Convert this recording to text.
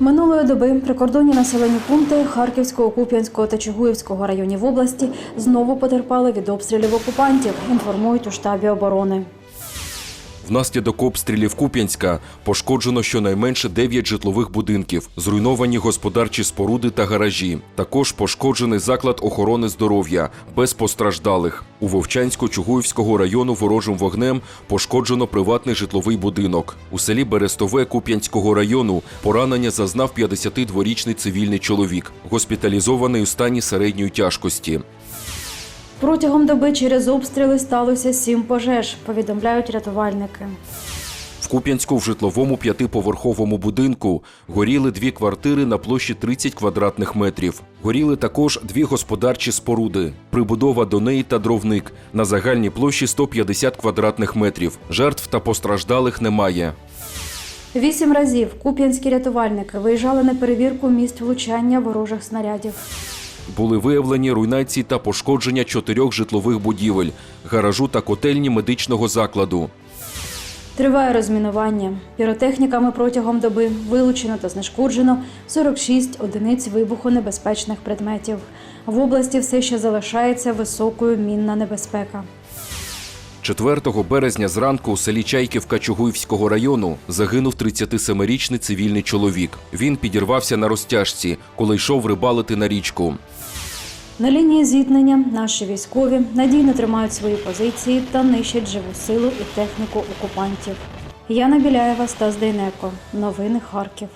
Минулої доби прикордонні населені пункти Харківського, Куп'янського та Чугуївського районів області знову потерпали від обстрілів окупантів, інформують у штабі оборони. Внаслідок обстрілів Куп'янська пошкоджено щонайменше 9 житлових будинків, зруйновані господарчі споруди та гаражі. Також пошкоджений заклад охорони здоров'я без постраждалих. У Вовчансько-Чугуївського району ворожим вогнем пошкоджено приватний житловий будинок. У селі Берестове Куп'янського району поранення зазнав 52-річний цивільний чоловік, госпіталізований у стані середньої тяжкості. Протягом доби через обстріли сталося сім пожеж, повідомляють рятувальники. В Куп'янську в житловому п'ятиповерховому будинку горіли дві квартири на площі 30 квадратних метрів. Горіли також дві господарчі споруди, прибудова до неї та дровник на загальній площі 150 квадратних метрів. Жертв та постраждалих немає. Вісім разів куп'янські рятувальники виїжджали на перевірку місць влучання ворожих снарядів. Були виявлені руйнації та пошкодження чотирьох житлових будівель, гаражу та котельні медичного закладу. Триває розмінування. Піротехніками протягом доби вилучено та знешкоджено 46 одиниць вибухонебезпечних предметів. В області все ще залишається високою мінна небезпека. 4 березня зранку у селі Чайківка Чугуївського району загинув 37-річний цивільний чоловік. Він підірвався на розтяжці, коли йшов рибалити на річку. На лінії зіткнення наші військові надійно тримають свої позиції та нищать живу силу і техніку окупантів. Яна Біляєва, Стас Дейнеко. Новини Харків.